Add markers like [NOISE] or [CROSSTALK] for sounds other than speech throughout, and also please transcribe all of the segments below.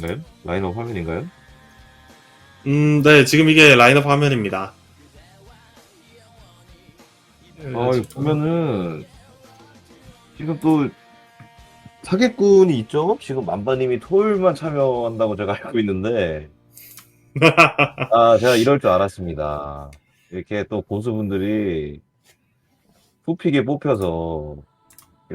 네? 라인업 화면인가요? 음, 네, 지금 이게 라인업 화면입니다. 아, 이거 보면은 지금 또 사기꾼이 있죠? 지금 만바님이 토요일만 참여한다고 제가 알고 있는데 아, 제가 이럴 줄 알았습니다. 이렇게 또 고수분들이 후픽에 뽑혀서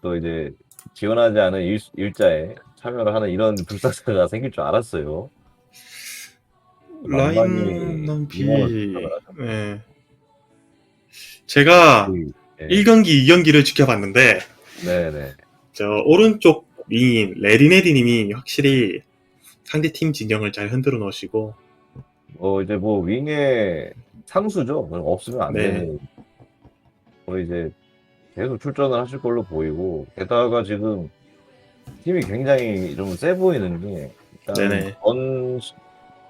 또 이제 지원하지 않은 일, 일자에 참여를 하는 이런 불사사가 생길 줄 알았어요. 라인 하죠. 네. 제가 네. 1경기, 2경기를 지켜봤는데, 네네. 저 오른쪽 윙인 레리네리님이 확실히 상대 팀 진영을 잘 흔들어 놓으시고, 어 이제 뭐 윙의 상수죠. 없으면 안 네. 되는. 뭐 이제 계속 출전을 하실 걸로 보이고 게다가 지금 팀이 굉장히 좀 세 보이는 게 일단 네네. 전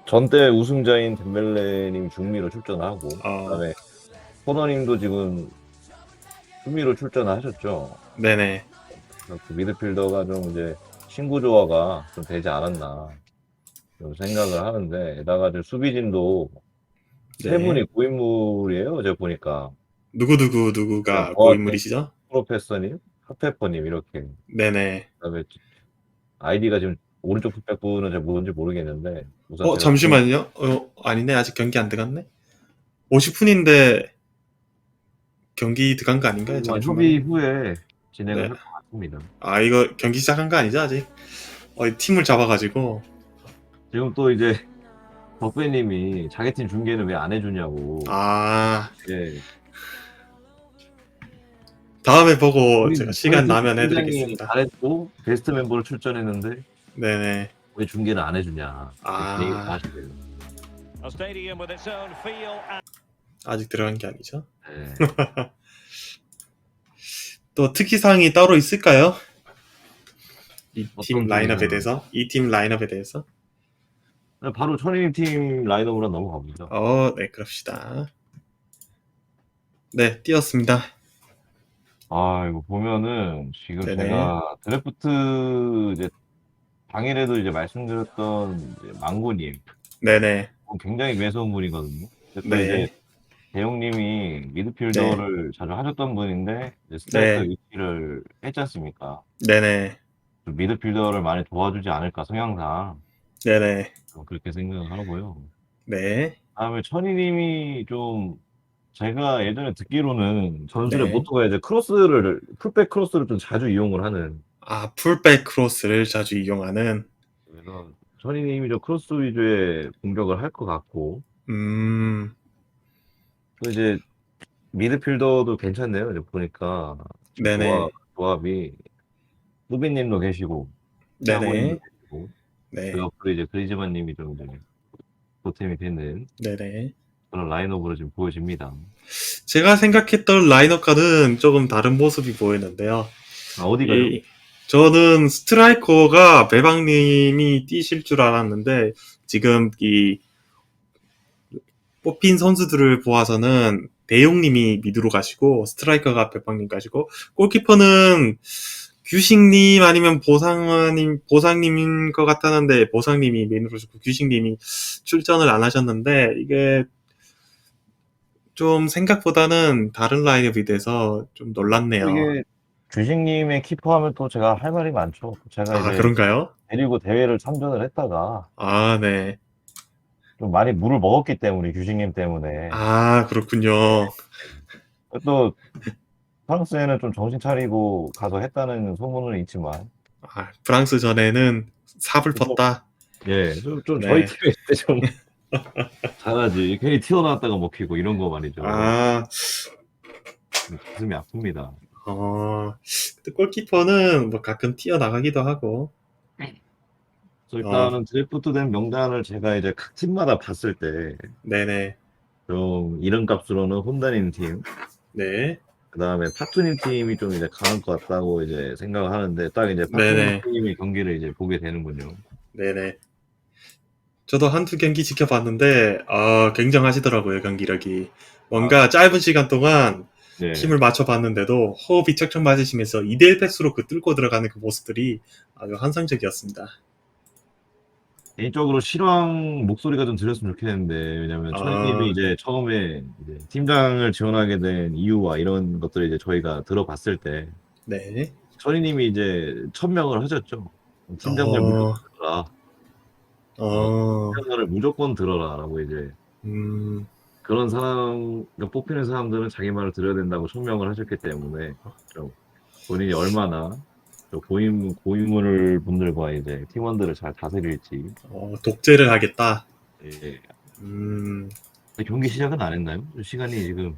전대 우승자인 덴벨레님 중미로 출전하고 어, 그다음에 코너님도 지금 중미로 출전하셨죠. 네네. 그 미드필더가 좀 이제 신구 조화가 좀 되지 않았나 좀 생각을 하는데 게다가 지금 수비진도 세 네. 분이 고인물이에요. 제가 보니까 누구 누구 누구가 네, 고인물이시죠? 프로페서님, 하페퍼님 이렇게 네네. 그다음에 아이디가 지금 오른쪽 풀백분은 제가 뭔지 모르겠는데 우선 어, 제가 잠시만요. 어, 아니네. 아직 경기 안 들어갔네. 50분인데 경기 들어간 거 아닌가요? 조금만 잠시만요. 협의 후에 진행을 네. 할 것 같습니다. 아 이거 경기 시작한 거 아니죠 아직? 어, 팀을 잡아가지고 지금 또 이제 덕배님이 자기 팀 중계는 왜 안 해주냐고 아 예. 다음에 보고 제가 시간 나면 해드리겠습니다. 잘했고 베스트 멤버로 출전했는데 네네. 왜 중계를 안 해주냐 아. 이렇게 얘기를 하시고요. A stadium with its own feel and 아직 들어간 게 아니죠. 네. [LAUGHS] 또 특이사항이 따로 있을까요? 이 팀 어떤 라인업에? 대해서 이 팀 라인업에 대해서 바로 천인님 팀 라인업으로 보죠. 어, 네 그럽시다. 네 띄었습니다. 아 이거 보면은 지금 네네. 제가 드래프트 이제 당일에도 이제 말씀드렸던 이제 망고님 네네. 굉장히 매서운 분이거든요. 근데 또 네. 이제 대용님이 미드필더를 자주 하셨던 분인데 이제 스트라이커 네. 위치를 했지 않습니까? 네네. 좀 미드필더를 많이 도와주지 않을까 성향상 네네. 좀 그렇게 생각을 하고요. 네. 다음에 천희님이 좀 제가 예전에 듣기로는 전술의 네. 모토가 이제 크로스를 풀백 크로스를 좀 자주 이용을 하는 아 풀백 크로스를 자주 이용하는 그래서 천희님이 좀 크로스 위주의 공격을 할 것 같고 음 또 이제 미드필더도 괜찮네요. 이제 보니까 네네. 조합, 조합이 수비님도 계시고 네네. 계시고 네. 그 옆으로 이제 그리즈만님이 좀 이제 보탬이 되는 네네. 그런 라인업으로 지금 보여집니다. 제가 생각했던 라인업과는 조금 다른 모습이 보이는데요. 아, 어디가요? 이- 저는 스트라이커가 배방님이 뛰실 줄 알았는데 지금 이 뽑힌 선수들을 보아서는 대용님이 미드로 가시고 스트라이커가 배방님 가시고 골키퍼는 규식님 아니면 보상님 보상님인 것 같았는데 보상님이 메인으로 주고 규식님이 출전을 안 하셨는데 이게 좀 생각보다는 다른 라인업이 돼서 좀 놀랐네요. 이게 주식님의 키퍼 하면 또 제가 할 말이 많죠. 제가 아 이제 그런가요? 데리고 대회를 참전을 했다가 아 네. 좀 많이 물을 먹었기 때문에 규식님 때문에 아, 그렇군요. 또 프랑스에는 좀 정신 차리고 가서 했다는 소문은 있지만 아, 프랑스 전에는 삽을 그거- 펐다. 예, 좀, 좀 네. 저희 팀에 좀 [LAUGHS] 잘하지. 괜히 튀어나왔다가 먹히고 이런 거 말이죠. 아, 가슴이 아픕니다. 어, 근데 골키퍼는 뭐 가끔 튀어나가기도 하고. 그래서 일단은 드래프트 된 명단을 제가 이제 각 팀마다 봤을 때 네네. 좀 이름값으로는 혼다닌 팀, 네. 그 다음에 파투님 팀이 좀 이제 강할 것 같다고 이제 생각을 하는데 딱 이제 네네. 파투님 팀의 경기를 이제 보게 되는군요. 네네. 저도 한두 경기 지켜봤는데, 아, 굉장하시더라고요, 경기력이. 뭔가 짧은 시간 동안 네. 팀을 맞춰봤는데도 호흡이 척척 맞으시면서 2대1 패스로 그 뚫고 들어가는 그 모습들이 아주 환상적이었습니다. 개인적으로 실황 목소리가 좀 들렸으면 좋겠는데 왜냐면 아. 천님이 이제 처음에 이제 팀장을 지원하게 된 이유와 이런 것들을 이제 저희가 들어봤을 때 네. 천희님이 이제 천명을 하셨죠. 팀장을 어. 어, 팀장을 무조건 들어라라고 이제 음, 그런 사람 그러니까 뽑히는 사람들은 자기 말을 들어야 된다고 천명을 하셨기 때문에 좀 본인이 얼마나 저 고임 고임물 분들과 이제 팀원들을 잘 다스릴지 어, 독재를 하겠다. 예. 음, 경기 시작은 안 했나요? 시간이 지금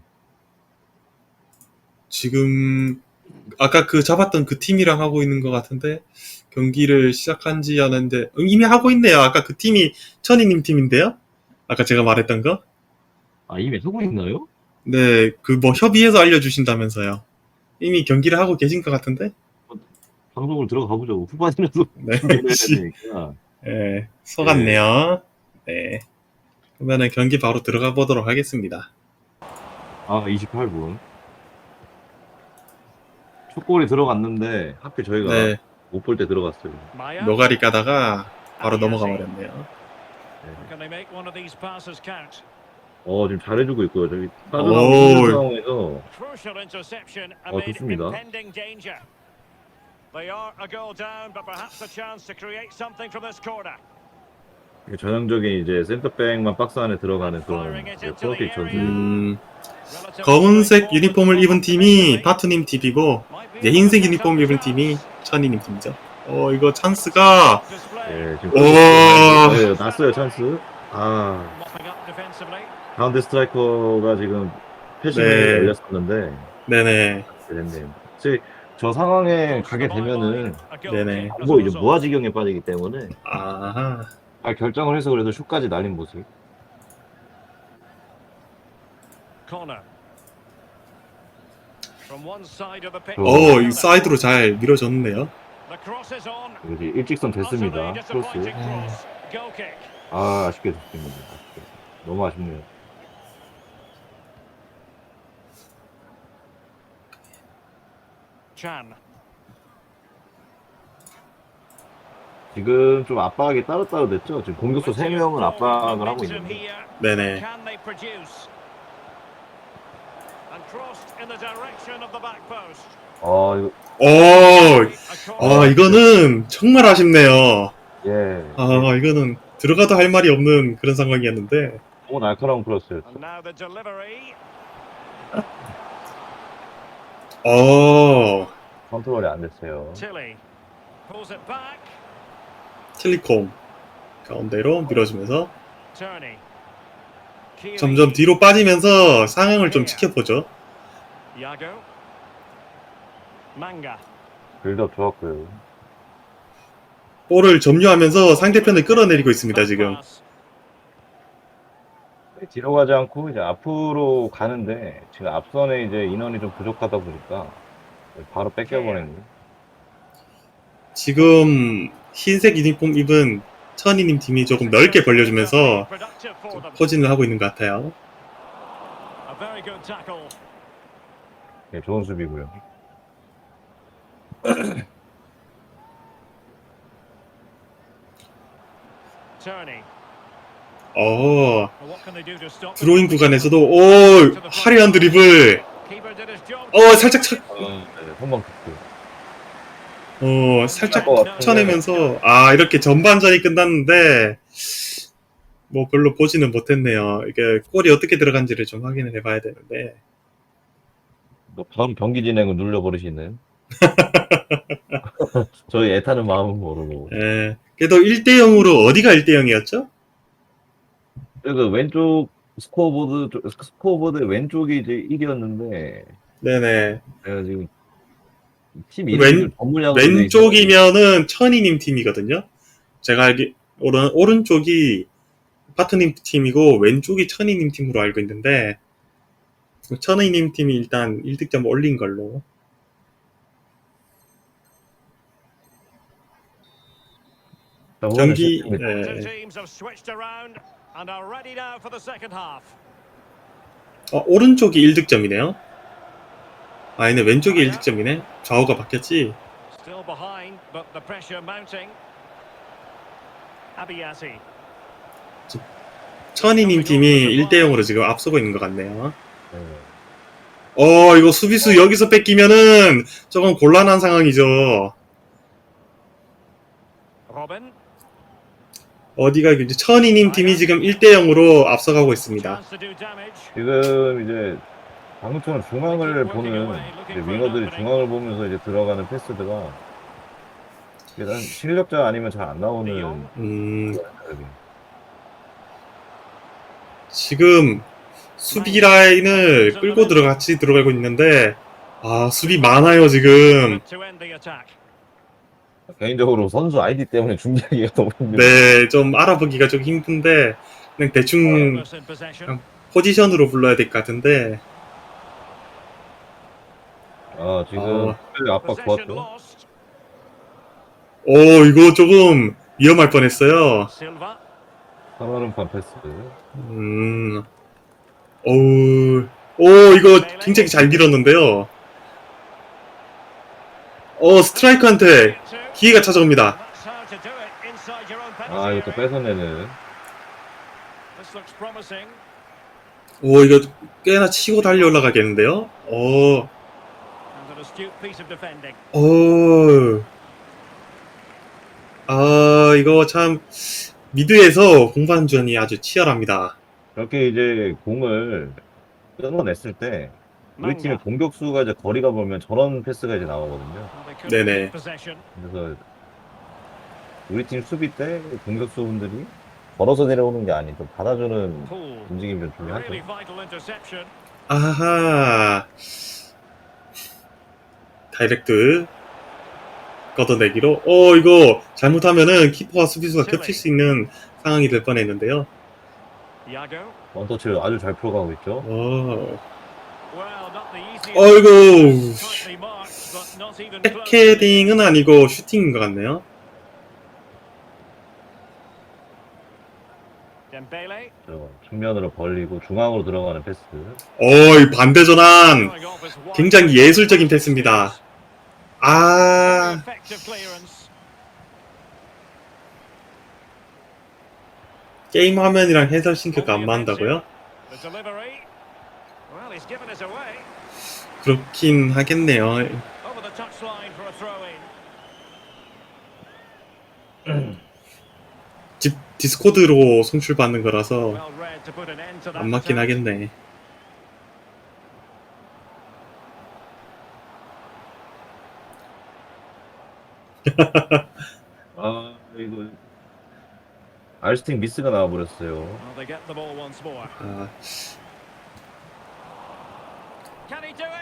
지금, 아까 그 잡았던 그 팀이랑 하고 있는 것 같은데, 경기를 시작한 지 하는데, 음, 이미 하고 있네요. 아까 그 팀이 천이님 팀인데요? 아까 제가 말했던 거? 아 이미 하고 있나요? 네, 그 뭐 협의해서 알려주신다면서요. 이미 경기를 하고 계신 것 같은데? 방송을 들어가 보죠. 후반이라도 네. [LAUGHS] 네, 속았네요. 네. 그러면은 경기 바로 들어가 보도록 하겠습니다. 아 28분. 첫 골이 들어갔는데 하필 저희가 네, 못 볼 때 들어갔어요. 노가리 까다가 바로 넘어가 버렸네요. Count? 어 지금 잘해주고 있고요. 저기 오. 빠져나오는 상황에서 어, 좋습니다. impending danger. They are a goal down, but perhaps a chance to create something from this corner. 전형적인 이제 센터백만 박스 안에 들어가는 그런 이제 프로킥 전술. 음, 검은색 유니폼을 입은 팀이 Might be 이제 흰색 유니폼 입은 팀이. 천이님 팀이죠. 어, 이거 찬스가, Display. 예, 지금 오. 네, 났어요 찬스. 아. 가운데 스트라이커가 지금 패심에 네. 열렸었는데 네네. 됐네요. 혹시 저 상황에 가게 되면은 네네. 뭐 이제 무아지경에 빠지기 때문에 아, 아, 결정을 해서 그래서 슛까지 날린 모습. From 어, 이 사이드로 잘 밀어줬네요. 여기 일직선 됐습니다. 크로스. 아 아쉽게 됐습니다. 아쉽게. 너무 아쉽네요. 지금 좀 압박이 따로따로 됐죠. 지금 공격수 3명을 압박을 하고 있는데. 네네. 아 이거 오, A 아. 이거는 정말 아쉽네요. 예. 아, 이거는 들어가도 할 말이 없는 그런 상황이었는데. 너무 날카로운 크로스였죠. 어, 컨트롤이 안 됐어요. 틸리콤. 가운데로 밀어주면서. 점점 뒤로 빠지면서 상황을 좀 지켜보죠. Manga. 빌드업 좋았고요. 볼을 점유하면서 상대편을 끌어내리고 있습니다, 지금. 뒤로 가지 않고 이제 앞으로 가는데 지금 앞선에 이제 인원이 좀 부족하다 보니까 바로 뺏겨버리는. 지금 흰색 유니폼 입은 천이님 팀이 조금 넓게 벌려주면서 them. 포진을 하고 있는 것 같아요. 예, 좋은 수비고요. [COUGHS] 어, 드로잉? 구간에서도, 오, 화려한 드리블. 어, 살짝 쳐, 네, 선방 킥. 어, 살짝. 쳐내면서, 아, 이렇게 전반전이 끝났는데, 뭐 별로 보지는 못했네요. 이게 골이 어떻게 들어간지를 좀 확인을 해봐야 되는데, 뭐 다음 경기 진행을 눌러버리시는. [LAUGHS] 저희 애타는 마음은 모르고. 예. 그래도 1대0으로 어디가 1대0이었죠? 그 왼쪽 스코어보드 쪽- 스코어보드 왼쪽이 이제 1이었는데 네네. 내가 지금 팀 왼- 이름을 전문용어로 왼쪽이면은 천이님 팀이거든요. 제가 알기 오른 오른쪽이 파트님 팀이고 왼쪽이 천이님 팀으로 알고 있는데 천이님 팀이 일단 1득점 올린 걸로. 경기 예. 어, 오른쪽이 1득점이네요. 아니네 왼쪽이 1득점이네. 좌우가 바뀌었지. 천이님 팀이 1대 0으로 지금 앞서고 있는 것 같네요. 네. 어, 이거 수비수 여기서 뺏기면은 조금 곤란한 상황이죠. 어디가 이제 천이님 팀이 지금 1대 0으로 앞서가고 있습니다. 지금 이제 방금처럼 중앙을 보는 이제 윙어들이 중앙을 보면서 이제 들어가는 패스드가 일단 실력자 아니면 잘 안 나오는 음, 여기. 지금 수비 라인을 끌고 들어 같이 들어가고 있는데 아 수비 많아요 지금. 개인적으로 선수 아이디 때문에 중계하기가 [LAUGHS] 너무 힘들어요. 네 좀 알아보기가 좀 힘든데 그냥 대충 possession. 포지션으로 불러야 될 것 같은데 아 지금 어. 압박 Possession 좋았죠. 오 이거 조금 위험할 뻔했어요 Silva. 살얼음판 패스. 음 오우 오 이거 굉장히 잘 밀었는데요 어 스트라이커한테 기회가 찾아옵니다 아 area. 뺏어내는. 오 이거 꽤나 치고 달려 올라가겠는데요 어. 오. 아, 이거 참, 미드에서 공반전이 아주 치열합니다. 그렇게 이제 공을 끊어냈을 때 우리 팀의. 공격수가 이제 거리가 보면 저런 패스가 이제 나오거든요. 네네. 그래서 우리 팀 수비 때 공격수분들이 걸어서 내려오는 게 아닌 좀 받아주는. 움직임이 좀 중요하죠. 아하. 다이렉트. 걷어내기로. 어, 이거 잘못하면은 키퍼와 수비수가 겹칠 수 있는 상황이 될 뻔했는데요. 원터치를 아주 잘 풀어가고 있죠. 어. 어이구. 백헤딩은 아니고 슈팅인 것 같네요. 저 측면으로 벌리고 중앙으로 들어가는 패스. 어이, 반대 전환. 굉장히 예술적인 패스입니다. 아, 게임 화면이랑 해설 싱크가 안 맞는다고요? 그렇긴 하겠네요. 디, 디스코드로 송출받는 거라서. 안 맞긴. 하겠네. 아 이거 알스팅 미스가 나와버렸어요. 아?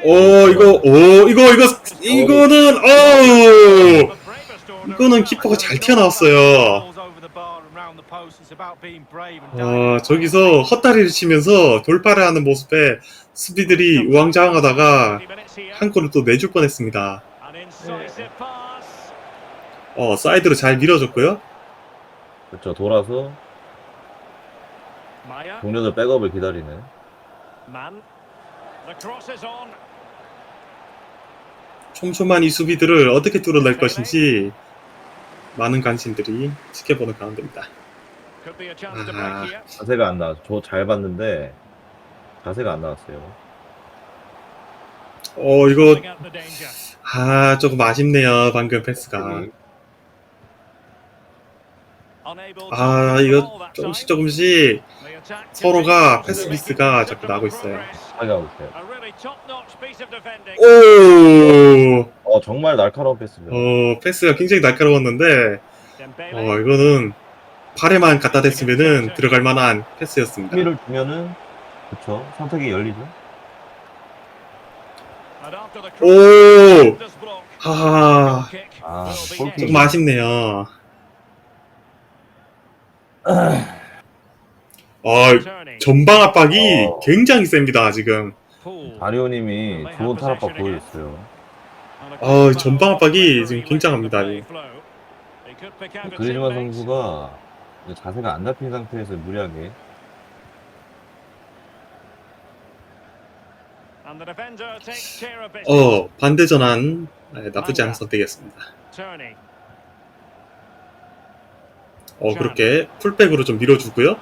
오, 이거, 오, 이거, 이거, 이거는, order 이거는 키퍼가. 잘 튀어나왔어요. 어, 저기서 헛다리를 치면서 돌파를 하는 모습에 수비들이 우왕좌왕하다가 20 minutes here. 한 골을 또 내줄 뻔했습니다. 어, 사이드로 잘 밀어줬고요. 그렇죠. 돌아서. 동료들 백업을 on. 촘촘한 이 수비들을 어떻게 뚫어낼 것인지 많은 관심들이 지켜보는 가운데입니다. Here. 자세가 안 나왔어. 저 잘 봤는데 자세가 안 나왔어요. 어, 이거. 아, 조금 아쉽네요. 방금 패스가. 여기 Unable to 아, 이거 조금씩. 조금씩 서로가. 패스 미스가 자꾸 나고 있어요. defending. 오, 어 정말 날카로운 패스죠. 어, 패스가 굉장히 날카로웠는데. 어, 이거는 발에만 갖다 댔으면은 들어갈 만한 패스였습니다. 힘을 주면은 그렇죠. 선택이 열리죠. 오. 하하, 아, 골킥. 조금 아쉽네요. 어, Turning. 전방 압박이 어. 굉장히 셉니다, 지금. 다리오님이 좋은 탈압박 보여줬어요. 어, 전방 압박이 지금 굉장합니다. 그리즈만 선수가 자세가 안 잡힌 상태에서 무리하게 어, 반대 전환 네, 나쁘지 않은 선택이었습니다. 어, 그렇게 풀백으로 좀 밀어주고요.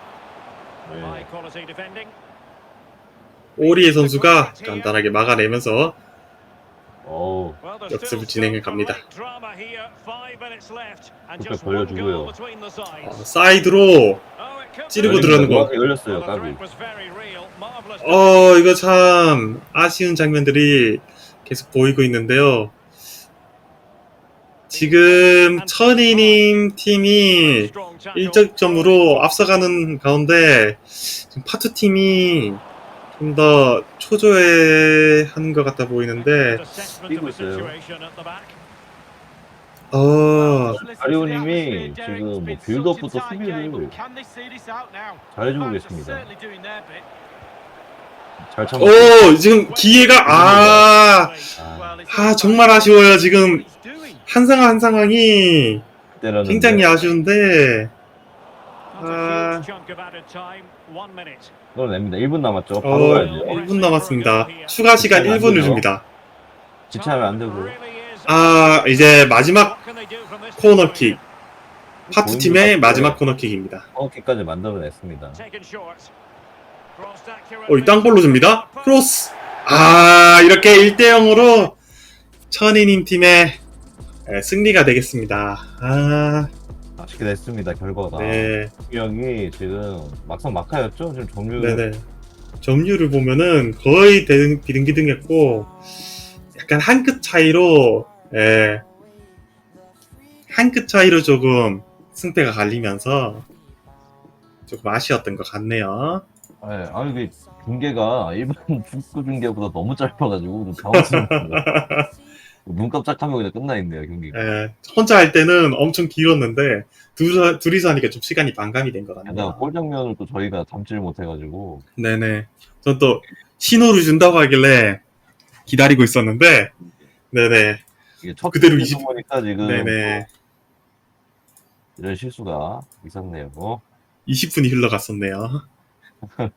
네. 오리에 선수가 간단하게 막아내면서 there's 역습을 진행해 갑니다. one 벌려주고요. 어. 사이드로 Oh, 찌르고. 들어가는 거. 열렸어요, 까비. 어, 이거 참 아쉬운 장면들이 계속 보이고 있는데요. 지금 천이님 팀이. 1점으로 앞서가는 가운데 지금 파투 팀이 좀 더 초조해 하는 것 같아 보이는데 뛰고 있어요. 어, 아리오님이 지금 뭐 빌드업부터 수비를 잘해주고 계십니다. 잘 참고. 오 지금 기회가 아, 아, 아 정말 아쉬워요 지금 한 상황 한 상황이 때렸는데. 굉장히 아쉬운데 아. 넣어냅니다. 1분 남았죠. 어, 바로 가야죠. 1분 남았습니다. 추가 시간 1분을 줍니다. 지체하면 안 되고. 아 이제 마지막 코너킥 situation? 파투 팀의 마지막 코너킥입니다. 코너킥까지 만들어냈습니다. 어. 이 땅볼로 줍니다. 크로스. 아, 이렇게 1대 0으로 천이님 팀의 에, 승리가 되겠습니다. 아, 아쉽게 됐습니다. 결과가. 네. 이 형이 지금 막상 막하였죠. 지금 점유. 네네. 점유를 보면은 거의 대- 비등기등했고, 약간 한 끗 차이로, 예, 한 끗 차이로 조금 승패가 갈리면서 조금 아쉬웠던 것 같네요. 네, 아 이게 중계가 일반 [LAUGHS] 축구 중계보다 너무 짧아가지고 좀 당황스럽습니다. [LAUGHS] 눈 깜짝하면 그냥 끝나 있네요 경기가. 예, 혼자 할 때는 엄청 길었는데, 둘, 둘이서 하니까 좀 시간이 반감이 된 것 같네요. 골 장면을 또 저희가 담지를 못해가지고 네네. 전 또 신호를 준다고 하길래 기다리고 있었는데, 네네. 이게 첫 그대로 경기다 20 보니까 지금 네네. 또 이런 실수가 있었네요. 어? 20분이 흘러갔었네요. [LAUGHS]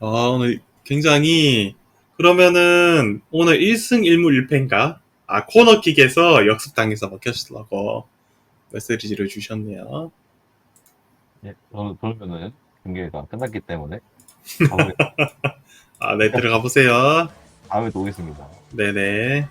아, 오늘 굉장히, 그러면은, 오늘 1승 1무 1패인가? 아, 코너킥에서 역습당해서 먹혔으라고 메시지를 주셨네요. 예, 저- 그러면은 경기가 끝났기 때문에 [LAUGHS] 다음에, 아, 네, 들어가 보세요. 다음에 또 오겠습니다. 네네.